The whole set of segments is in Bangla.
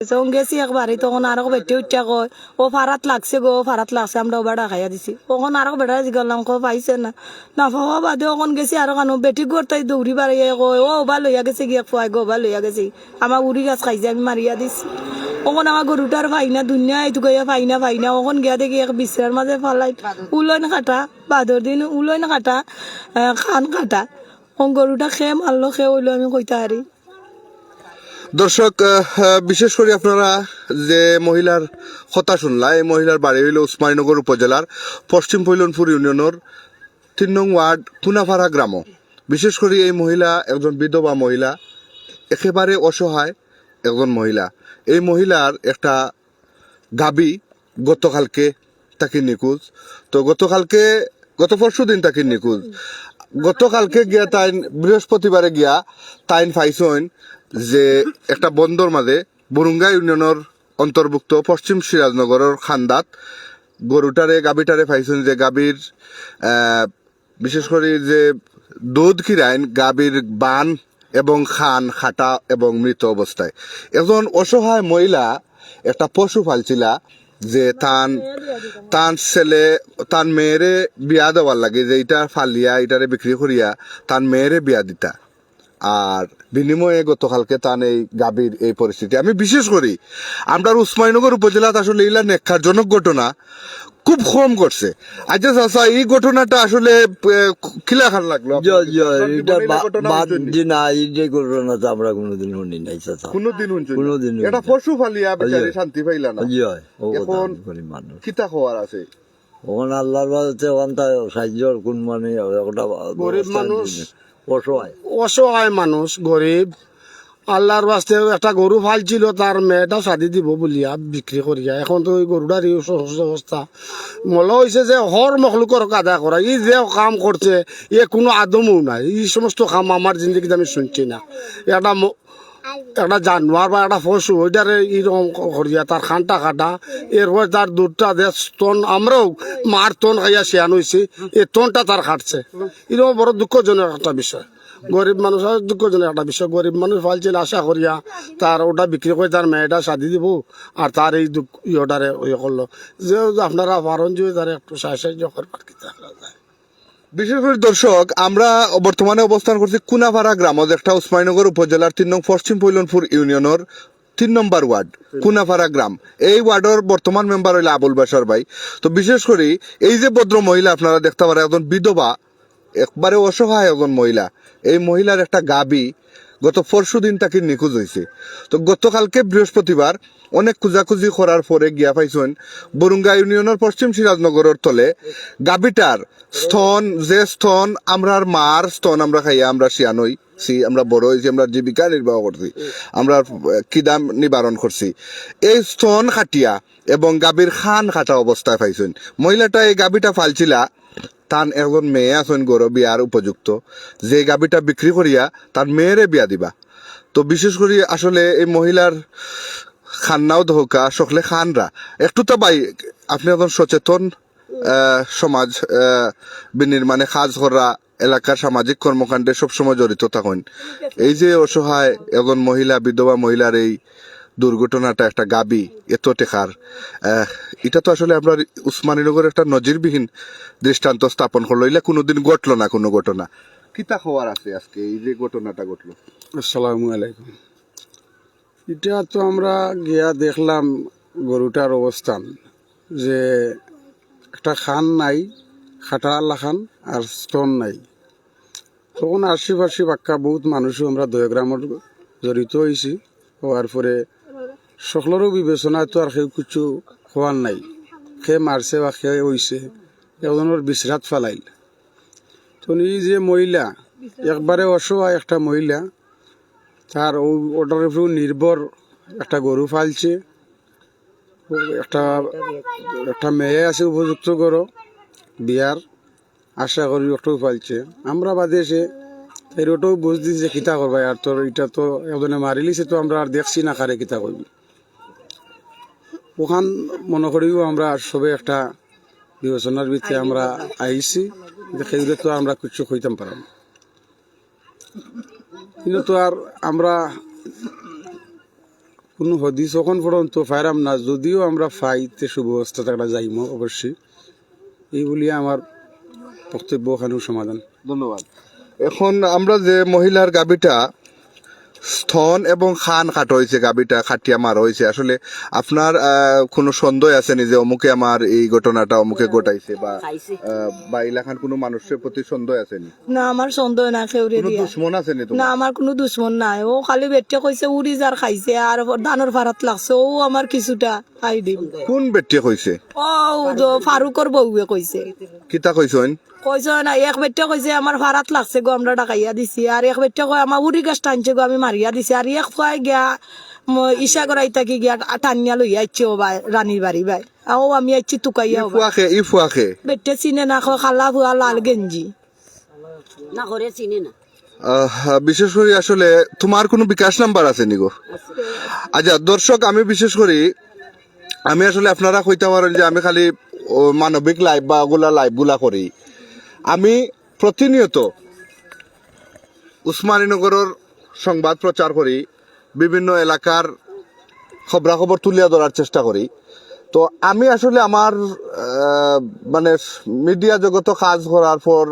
যখন গেছি একবারই তখন আরও বেটে উঠা কয় ও ফারাত লাগছে গো ফারাত লাগছে, আমরা ওবার ডাকাইয়া দিছি। তখন আরও বেটা জিগালাম কো পাইছে না। না পাওয়া বাদে ওখান গেছি আরও কানো বেটি গড়তাই দৌড়ি বাড়িয়ে কয় ও ওবা লইয়া গেছে, গিয়া ফুয়াই গো ওবা লইয়া গেছে। আমার উড়ি গাছ খাইছে আমি মারিয়া দিছি। ওখন আমার গরুটার ফাইনা দুনিয়া এইটু গিয়া ফাইনা ফাইনা ওখন গিয়া দেখি এক বিশ্রার মাঝে ফালাই। উলইন কাটা বাদর দিন উলইন কাটা খান কাটা গরুটা খেয়ে মারলো খেয়ে হইল আমি কইতে হারি দর্শক বিশেষ করে আপনারা যে মহিলার কথা শুনলা, এই মহিলার বাড়ি হইল উসমানীনগর উপজেলার পশ্চিম পৈলনপুর ইউনিয়নের তিন নং ওয়ার্ড কুনাফাড়া গ্রাম। বিশেষ করে এই মহিলা একজন বিধবা মহিলা, একেবারে অসহায় একজন মহিলা। এই মহিলার একটা গাবি গতকালকে তাকে নিখোঁজ। তো গতকালকে, গত পরশু দিন তাকে নিখোঁজ। গতকালকে গিয়া তাই বৃহস্পতিবারে গিয়া তাইন ফাইসইন যে একটা বন্দর মাঝে বরুঙ্গা ইউনিয়নের অন্তর্ভুক্ত পশ্চিম সিরাজনগরের খান্দাত, গরুটারে গাবিটারে পাইছেন যে গাবির বিশেষ করে যে দুধ কিরাইন গাবির বান এবং খান, খাটা এবং মৃত অবস্থায়। একজন অসহায় মহিলা একটা পশু পালছিলা যে তান তান ছেলে, তান মেয়েরে বিয়া দেওয়ার লাগে, যে এটা ফালিয়া এটারে বিক্রি করিয়া তান মেয়েরে বিয়া দিতা। আর বিনিময়ে গতকালকে তান এই গাবির এই পরিস্থিতি। আমি বিশেষ করি আমরা উসমাইনগর উপজেলাত আসলে এইলা নেক্ষারজনক ঘটনা। খুব কম করছে। আচ্ছা চাচা এই ঘটনাটা আসলে কিলা খান লাগল নি? এই যে ঘটনা আমরা কোনোদিন শুনি নাই চাচা। কোনোদিন কোনোদিন এটা পশু ফালিয়া বেচারি শান্তি পাইলা না। কথা এখন- কিতা আছে। ওখানে আল্লাহর তাই সাহায্যর কোন মানে ওটা গরিব মানুষ। অসহায়। অসহায় মানুষ গরিব। আল্লাহর বাস্তে একটা গরু ফালছিল, তার মেয়েটা শাদি দিব বলিয়া বিক্রি করিয়া এখন তো ওই গরুটার অবস্থা মনে হয়েছে যে হর মখলুকর কাদা করা ই যে কাম করছে এ কোনো আদমও নাই। এই সমস্ত কাম আমার জিন্দগিতে আমি শুনছি না। একটা একটা জানোয়ার বা একটা পশু ওইটারে এরকম করিয়া তার খানটা কাটা এরপর তার দুধটা দিয়ে স্তন আমরাও মার তন খাইয়া শেয়ান হয়েছি এ তনটা তার কাটছে এরকম বড় দুঃখজনক একটা বিষয়। গরিব মানুষ দুঃখজনক একটা বিষয় গরিব মানুষ ফালছিল আশা করিয়া তার ওটা বিক্রি করে তার মেয়েটা শাদি দিব আর তার এই দুঃখ ইয়েটারে ইয়ে করল যে আপনারা পারেন যে তার একটু সাহায্য করবার বিশেষ করে দর্শক আমরা বর্তমানে অবস্থান করছি কুনাপাড়া গ্রামত, একটা উসমানীনগর উপজেলার তিন নং পশ্চিম পৈলনপুর ইউনিয়নের তিন নম্বর ওয়ার্ড কুনাপাড়া গ্রাম। এই ওয়ার্ডের বর্তমান মেম্বার হইলে আবুল বাসার ভাই। তো বিশেষ করে এই যে ভদ্র মহিলা আপনারা দেখতে পারেন, একজন বিধবা একবারে অসহায় একজন মহিলা। এই মহিলার একটা গাবি গত পরশু দিন তাকে নিখোঁজ হয়েছে তো গতকালকে বৃহস্পতিবার অনেক খুঁজাখুঁজি করার পরে গিয়া পাইছেন বরুঙ্গা ইউনিয়নের পশ্চিম সিরাজনগরের তলে। গাবিটার স্তন, যে স্তন আমরার মার স্তন আমরা খাইয়া আমরা শিয়ানই সি আমরা বড় হয়েছি আমরা জীবিকা নির্বাহ করছি, আমরা কিদাম নিবারণ করছি। এই স্তন খাটিয়া এবং গাবির খান খাটা অবস্থায় পাইছেন। মহিলাটা এই গাবিটা ফালছিলা তান একজন মেয়ে আছেন গৌর বিয়ার উপযুক্ত। যে গাবিটা বিক্রি করিয়া তার মেয়েরে বিয়া দিবা। তো বিশেষ করে আসলে এই মহিলার খান্নাও ধোকা, সকলে খানরা। একটু তো ভাই আপনি একজন সচেতন সমাজ বিনির্মাণে কাজ করা, এলাকার সামাজিক কর্মকাণ্ডে সবসময় জড়িত থাকেন। এই যে অসহায় একজন মহিলা, বিধবা মহিলার এই দুর্ঘটনাটা, একটা গাবি এত টেকার এটা তো আসলে আপনার উসমানীনগর একটা নজিরবিহীন দৃষ্টান্ত স্থাপন করল। এগুলা কোনোদিন ঘটলো না কোনো ঘটনা? কিতা খবর আছে আজকে? এই যে ঘটনাটা ঘটলো। আসসালামু আলাইকুম। এটা তো আমরা গিয়া দেখলাম গরুটার অবস্থান, যে একটা খান নাই, খাটা আল্লা খান, আর স্তন নাই। তখন আশিপাশি বাক্কা বহুত মানুষও আমরা দয়াগ্রামের জড়িত হয়েছি হওয়ার পরে সকলেরও বিবেচনায় তো আর কেউ কিছু হওয়ার নাই। সে মারছে বা সে হয়েছে এজনের বিশ্রাত ফেলাইল তো এই যে মহিলা একবারে অসহায় একটা মহিলা তার ওটার উপর নির্ভর একটা গরু ফালছে একটা একটা মেয়ে আছে উপযুক্ত গরু বিয়ার আশা করি ওটাও ফালছে আমরা বাদে সে এর ওটাও বুঝছি যে কিতা করবা আর তোর এটা তো একজনে মারিলিছে তো আমরা আর দেখছি না কারে কিতা করবি ওখান মনে করিও আমরা সবে একটা বিবেচনার ভিতরে আমরা আইছি যে সেইগুলো তো আমরা কিছু কইতাম পারাম কিন্তু তো আর আমরা কোনো হদিস এখন পর্যন্ত পাইরাম না। যদিও আমরা পাই তে সুব্যবস্থা একটা যাইম অবশ্যই। এই বলি আমার বক্তব্য ওখানেও সমাধান। ধন্যবাদ। এখন আমরা যে মহিলার গাবিটা স্থন এবং খান কাট হয়েছে গাবিটা খাটিয়া মার হয়েছে। আসলে আপনার কোনো সন্দেহ আছে নি যে অমুকে আমার এই ঘটনাটা অমুকে ঘটাইছে বা বা এলাকার কোনো মানুষের প্রতি সন্দেহ আছে নি না আমার সন্দেহ না খেউরে কোনো দুশ্মন আছে নি না আমার কোনো দুশ্মন নাই। ও খালি বেটে কইছে উড়ি যার খাইছে আর দানোর ভাড়াত লাগছে। ও আমার কিছুটা খাই দিম কোন ব্যক্তি কইছে? ও ফারুকর বউয়ে কইছে। কিতা কইছেন কইছে না এক বেটে কইছে আমার ভাড়াত লাগছে গো আমরা ডাকাইয়া দিছি। আর এক বেটে কয় আমার উড়ি গাছ টানছে গো আমি মারিয়া দিছি। আর এক কয় গিয়া ম- ইশা করাই থাকি গিয়া টানিয়া লইয়া আইছে ও ভাই রানীর বাড়ি ভাই। ও আমি আইছি তুকাইয়া ও ফুয়াকে ই ফুয়াকে বেটে চিনে না কয় খালা ভুয়া লাল গেঞ্জি। না করে চিনি না। বিশেষ করে আসলে তোমার কোনো বিকাশ নাম্বার আছে নিগো আচ্ছা দর্শক আমি বিশেষ করি আমি আসলে আপনারা কইতে পারেন যে আমি খালি মানবিক লাইভ বা ওগুলা লাইভগুলা করি। আমি প্রতিনিয়ত উসমানীনগরের সংবাদ প্রচার করি, বিভিন্ন এলাকার খবরাখবর তুলিয়া ধরার চেষ্টা করি। তো আমি আসলে আমার মানে মিডিয়া জগত কাজ করার পর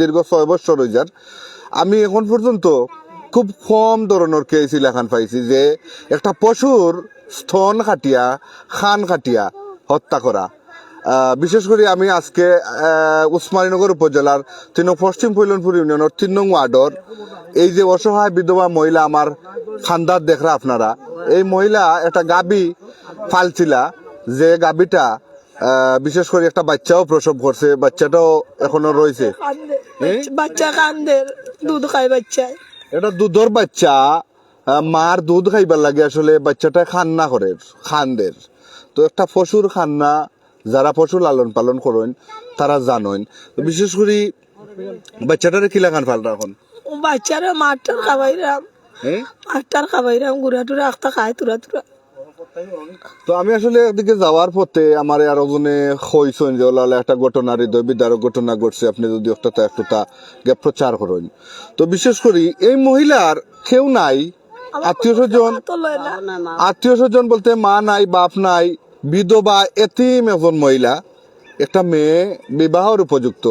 দীর্ঘ ছয় বছর হয়ে যার আমি এখন পর্যন্ত খুব কম ধরনের কেস ইলাখান পাইছি যে একটা পশুর স্থন খাটিয়া খান খাটিয়া হত্যা করা। বিশেষ করে আমি আজকে উসমানীনগর উপজেলার তিন পশ্চিম কৈলনপুর ইউনিয়নের তিন নং ওয়ার্ডর এই যে অসহায় বিধবা মহিলা আমার খান্দার দেখরা আপনারা এই মহিলা একটা গাবি ফালছিলা যে গাবিটা বিশেষ করে একটা বাচ্চাও প্রসব করছে বাচ্চাটাও এখনও রয়েছে। বাচ্চা দুধ খায় এটা দুধর বাচ্চা মার দুধ খাইবার লাগে আসলে বাচ্চাটা খান্না করে খানদের। তো একটা পশুর খান্না যারা পশু লালন পালন করেন তারা জানেন। তো বিশেষ করে বাচ্চাটারে কি লাগান ফালটা এখন? ও বাচ্চারা মাঠটার খাবাইরাম মাঠটার খাবাইরাম গুড়া টুরা আখতা খায় তুরা তুরা। তো আমি আসলে একদিকে যাওয়ার পথে আমার আর ওজনে হইছেন যে ওলা ওলা একটা ঘটনা হৃদয় বিদারক ঘটনা ঘটছে আপনি যদি একটা একটু তা প্রচার করেন। তো বিশেষ করে এই মহিলার কেউ নাই। আত্মীয় স্বজন আত্মীয় স্বজন বলতে মা নাই বাপ নাই বিধবা এতিম একজন মহিলা একটা মেয়ে বিবাহর উপযুক্ত।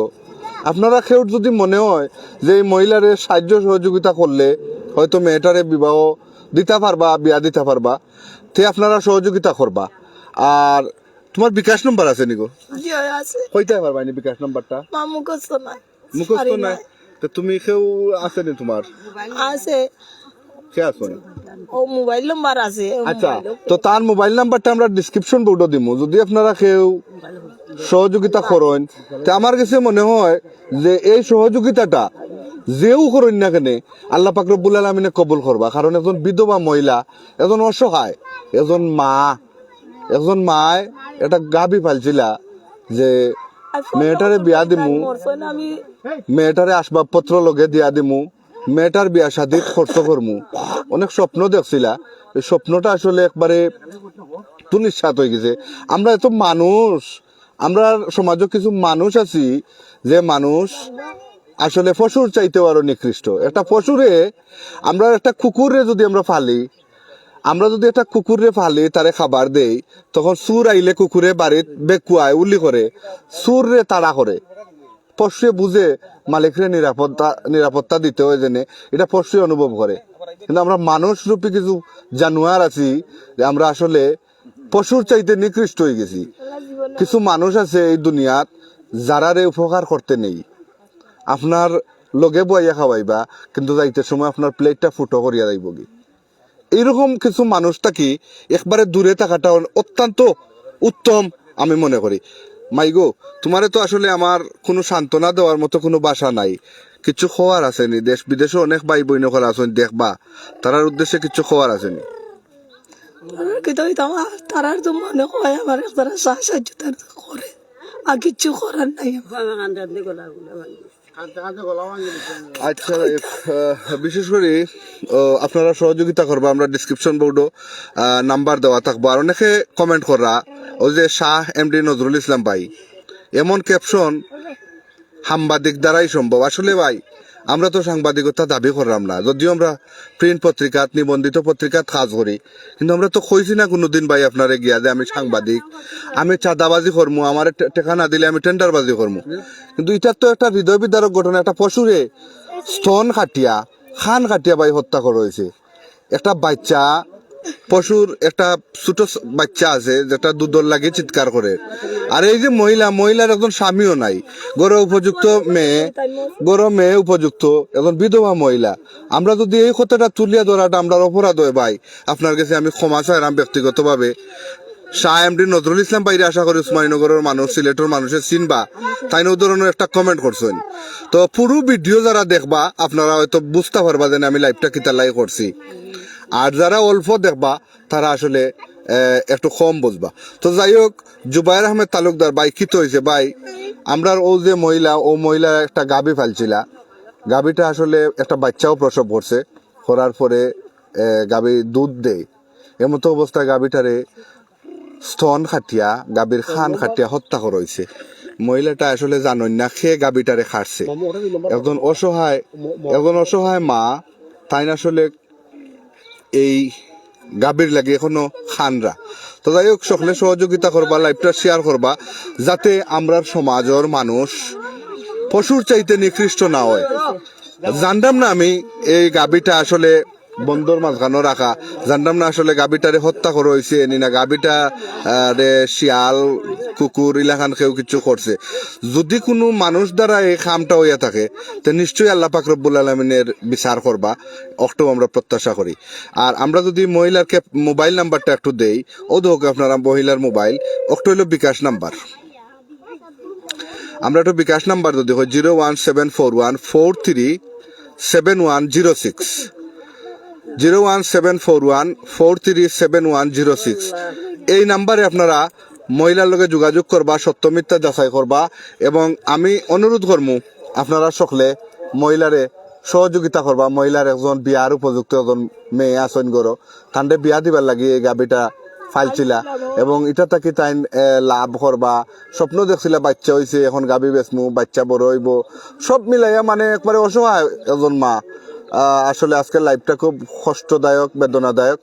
আপনারা কেউ যদি মনে হয় যে এই মহিলারে সাহায্য সহযোগিতা করলে হয়তো মেয়েটারে বিবাহ দিতে পারবা বিয়া দিতে পারবা তে আপনারা সহযোগিতা করবা। আর তোমার বিকাশ নম্বর আছে নিগো? কইতে পারবা নি বিকাশ নম্বরটা? মুখস্থ নাই মুখস্থ নাই? তো তুমি কেউ আছে নি তোমার? আছে। কে আছো। ও মোবাইল নাম্বার আছে আচ্ছা তো তার মোবাইল নাম্বারটা আমরা ডিসক্রিপশন বোর্ডে দিব যদি আপনারা কেউ সহযোগিতা করেন তা আমার কাছে মনে হয় যে এই সহযোগিতাটা যেও করেন না কেন আল্লাহ পাক রব্বুল আলমিনে কবুল করবা কারণ একজন বিধবা মহিলা এজন অসহায় এজন মা একজন মায় এটা গাবি পালছিলা যে আর মেয়েটারে বিয়া দিমু মেয়েটারে আসবাবপত্র লগে দিয়া দিমু। মেয়েটার বিয়া শাদিত খরচ করমু। অনেক স্বপ্ন দেখছিলা। এই স্বপ্নটা আসলে একবারে তুনিশ্বাত হয়ে গেছে। আমরা এত মানুষ, আমরা সমাজে কিছু মানুষ আছি যে মানুষ আসলে পশুর চাইতেও আরও নিকৃষ্ট। একটা পশুরে আমরা একটা কুকুরে যদি আমরা ফালি, আমরা যদি একটা কুকুরে ফালি, তারে খাবার দেই, তখন সুর আইলে কুকুরে বাড়িত বেকুয়ায় উল্লি করে, সুররে তাড়া করে। পশুয়ে বুঝে মালিকরে নিরাপত্তা নিরাপত্তা দিতে হয় জেনে। এটা পশুয়ে অনুভব করে। কিন্তু আমরা মানুষ রূপী কিছু জানোয়ার আছি যে আমরা আসলে পশুর চাইতে নিকৃষ্ট হয়ে গেছি। কিছু মানুষ আছে এই দুনিয়াত যারারে উপকার করতে নেই। আপনার লগে বইয়া খাওয়াইবা, কিন্তু যাইতে সময় আপনার প্লেটটা ফুটো করিয়া যাইব কি? এইরকম কিছু মানুষ থাকি একবারে দূরে থাকাটা অত্যন্ত উত্তম আমি মনে করি। মাইগো তোমারে তো আসলে আমার কোনো সান্ত্বনা দেওয়ার মতো কোনো বাসা নাই। কিছু খোয়ার আসেনি দেশ বিদেশে অনেক ভাই বইন করা আছেন দেখবা। তারার উদ্দেশ্যে কিছু খোয়ার আসেনি। তারার তো মনে হয় আমার একবার সাহায্য তার করে। আর কিচ্ছু করার নাই আচ্ছা বিশেষ করে আপনারা সহযোগিতা করবা আমরা ডিসক্রিপশন বোর্ডও নাম্বার দেওয়া থাকব। আর অনেকে কমেন্ট করা ওই যে শাহ এমডি নজরুল ইসলাম ভাই, এমন ক্যাপশন সাংবাদিক দ্বারাই সম্ভব। আসলে ভাই, আমরা তো সাংবাদিকতা দাবি করলাম না। যদিও আমরা প্রিন্ট পত্রিকাত, নিবন্ধিত পত্রিকাত কাজ করি, কিন্তু আমরা তো কইছি না কোনোদিন ভাই আপনারে গিয়া যে আমি সাংবাদিক, আমি চাঁদাবাজি করমু, আমার টে- টেকা না দিলে আমি টেন্ডারবাজি করমু। কিন্তু এটার তো একটা হৃদয় বিদারক ঘটনা একটা পশুরে স্তন কাটিয়া, খান কাটিয়া ভাই হত্যা করা হয়েছে। একটা বাচ্চা পশুর একটা ছোট বাচ্চা আছে, যেটা দুধর লাগে চিৎকার করে। আর এই যে মহিলা, মহিলার একজন স্বামীও নাই। গড়ে উপযুক্ত মেয়ে গড় মেয়ে উপযুক্ত একজন বিধবা মহিলা। আমরা যদি এই কথাটা তুলিয়া ধরাটা আমরা অপরাধ হয় ভাই, আপনার কাছে আমি ক্ষমা চাইলাম ব্যক্তিগতভাবে। শাহ এমডি নজরুল ইসলাম বাইরে আশা করি উসমানীনগরের মানুষ, সিলেটের মানুষের চিনবা। তাই ধরনের একটা কমেন্ট করছেন। তো পুরো ভিডিও যারা দেখবা, আপনারা হয়তো বুঝতে পারবা যে আমি লাইভটা কিতা লাই করছি। আর যারা অল্প দেখবা তারা আসলে একটু কম বুঝবা। তো যাই হোক জুবাইর আহমেদ তালুকদার ভাই কি তো হয়েছে ভাই আমরা ও যে মহিলা ও মহিলা একটা গাবি ফালছিলা। গাবিটা আসলে একটা বাচ্চাও প্রসব করছে। করার পরে গাবি দুধ দেয়। এমতো অবস্থায় গাবিটারে স্তন খাটিয়া গাবির খান খাটিয়া হত্যা করা হয়েছে মহিলাটা আসলে জানেন না খেয়ে গাবিটারে খাটছে। একজন অসহায় একজন অসহায় মা তাই না আসলে এই গাভীর লাগে এখনও খানরা তো যাই হোক সকলে সহযোগিতা করবা লাইভটা শেয়ার করবা যাতে আমরা সমাজের মানুষ পশুর চাইতে নিকৃষ্ট না হয়। জানতাম না আমি এই গাভীটা আসলে বন্দর মাঝখানো রাখা জানতাম না আসলে গাবিটারে হত্যা করা হয়েছে নি না গাবিটা রে শিয়াল কুকুর ইলাখান কেউ কিছু করছে যদি কোনো মানুষ দ্বারা এই খামটা হইয়া থাকে, তো নিশ্চয়ই আল্লাহ পাক রব্বুল আলমিনের বিচার করবা অক্টো আমরা প্রত্যাশা করি। আর আমরা যদি মহিলারকে মোবাইল নাম্বারটা একটু দেই, ও হোক আপনারা মহিলার মোবাইল অক্টো হইল বিকাশ নাম্বার। আমরা একটু বিকাশ নাম্বার যদি হয় zero one seven four one four three seven one zero six. Zero one seven four one four three seven one zero six এই নাম্বারে আপনারা মহিলার লগে যোগাযোগ করবা সত্য মিথ্যা যাচাই করবা এবং আমি অনুরোধ করমু, আপনারা সকলে মহিলারে সহযোগিতা করবা। মহিলার একজন বিয়ার উপযুক্ত একজন মেয়ে আসন গরো, তান্ডে বিয়া দিবার লাগে এই গাবিটা ফাইলছিলা এবং এটা তাকে তাই লাভ করবা। স্বপ্ন দেখছিলা বাচ্চা হইছে, এখন গাবি বেচমু, বাচ্চা বড় হইব। সব মিলাইয়া মানে একবারে অসহায় একজন মা। আসলে আজকের লাইফটা খুব কষ্টদায়ক, বেদনাদায়ক।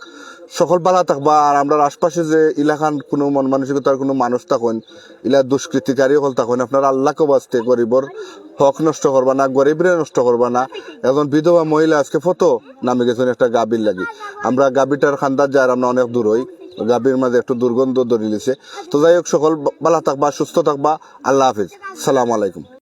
সকল বালা থাকবা, আর আমরা আশপাশে যে ইলাকান কোনো মন মানসিকতার কোনো মানুষ থাকুন, ইলা দুষ্কৃতিকারী হল থাকুন, আপনার আল্লাহকে বাঁচতে গরিবর হক নষ্ট করবা না, গরিবরে নষ্ট করবা না। এখন বিধবা মহিলা আজকে ফটো নামে গেছেন, একটা গাবির লাগি। আমরা গাবিটার খান্দার যার, আমরা অনেক দূর হই। গাবির মাঝে একটু দুর্গন্ধ ধরে লিছে তো যাই হোক, সকল বালা থাকবা, সুস্থ থাকবা। আল্লাহ হাফিজ। সালাম আলাইকুম।